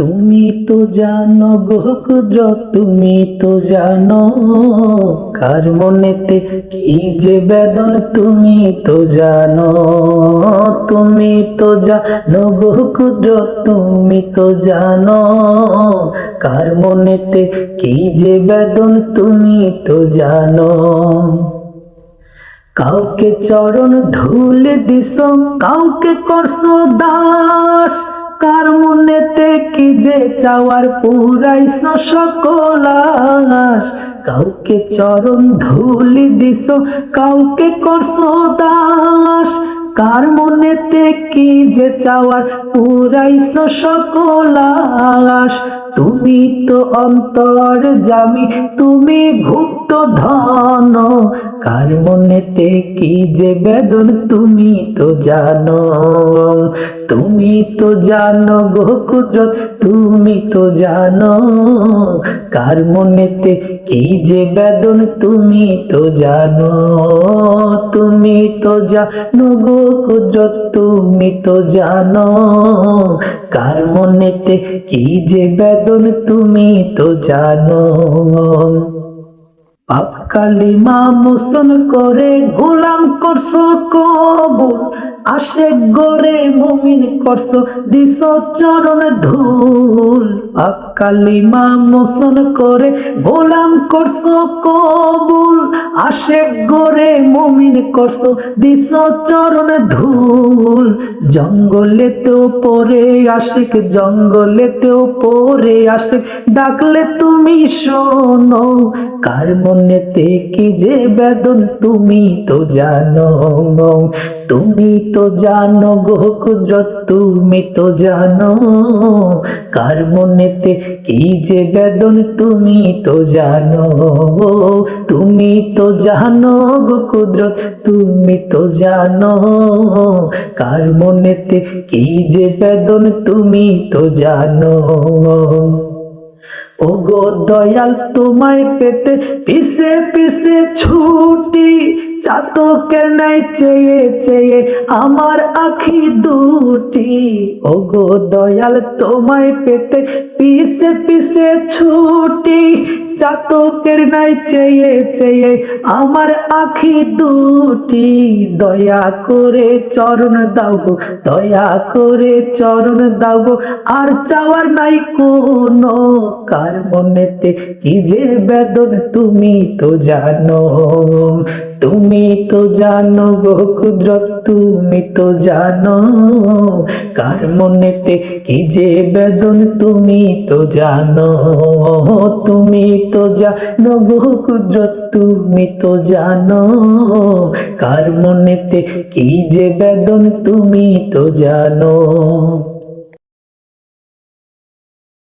তুমি তো জানো গো কুদরত তুমি তো জানো কার মনেতে কি যে বেদন, তুমি তো জানো, তুমি তো জানো গো কুদরত তুমি তো জানো কার মনেতে কি যে বেদন, তুমি তো জানো। কাউকে চরণ ধুলে দিস কাউকে করছ দাস কার মনেতে কি যে চাওয়ার পুরাইছ সকল আশ। কাউকে চরণ ধুলি দিস কাউকে করছ দাস কার মনেতে কি যে চাওয়ার পুরাইছ সকল আশ। তুমি তো অন্তর জামি, তুমি গুপ্ত ধন। কার মনেতে কি যে বেদন, তুমি তো জানো। তুমি তো জানো গো তুমি তো জানো। কার মনেতে কি যে বেদন, তুমি তো জানো। তুমি তো জানো গো তুমি তো জানো। কার মনেতে কি যে বেদন তুমি তো জানো? পাপ কালিমা মোসন করে গোলাম করছ কবুল আসে গরে মুমিন করছ দিস চরণ ধুল। পাপ কালিমা মোসন করে, গোলাম করছ, কবুল আসে গরে মুমিন করছ, দিস চরণ ধুল। জঙ্গলেতেও পরে আশিক, জঙ্গলেতেও পরে আশিক। ডাকলে তুমি শোনো, কার মনেতে কি যে বেদন, তুমি তো জানো তুমি তো জানো গো কুদরত তুমি তো জানো, কার মনেতে কি যে বেদন তুমি তো জানো? তুমি তো জানো গো কুদরত, তুমি তো জানো। কার মনেতে কি যে বেদন তুমি তো জানো? ও গো দয়াল তোমায় পেতে পিছে পিছে ছুটি চাতকের নাই চেয়ে চেয়ে আমার আখি দুটি। ও গো দয়াল, তোমায় পেতে পিছে পিছে ছুটি। চাতকের নাই চেয়ে চেয়ে আমার আখি দুটি। দয়া করে চরণ দাও দয়া করে চরণ দাও আর চাওয়ার নাই কোনো কার মনেতে, কি যে বেদন তুমি তো জানো। তো জানো গো কুদরত, তুমি তো জানো। কার মনেতে কি যে বেদন, তুমি তো জানো। তুমি তো জানো গো কুদরত, তুমি তো জানো। কার মনেতে কি যে বেদন, তুমি তো জানো।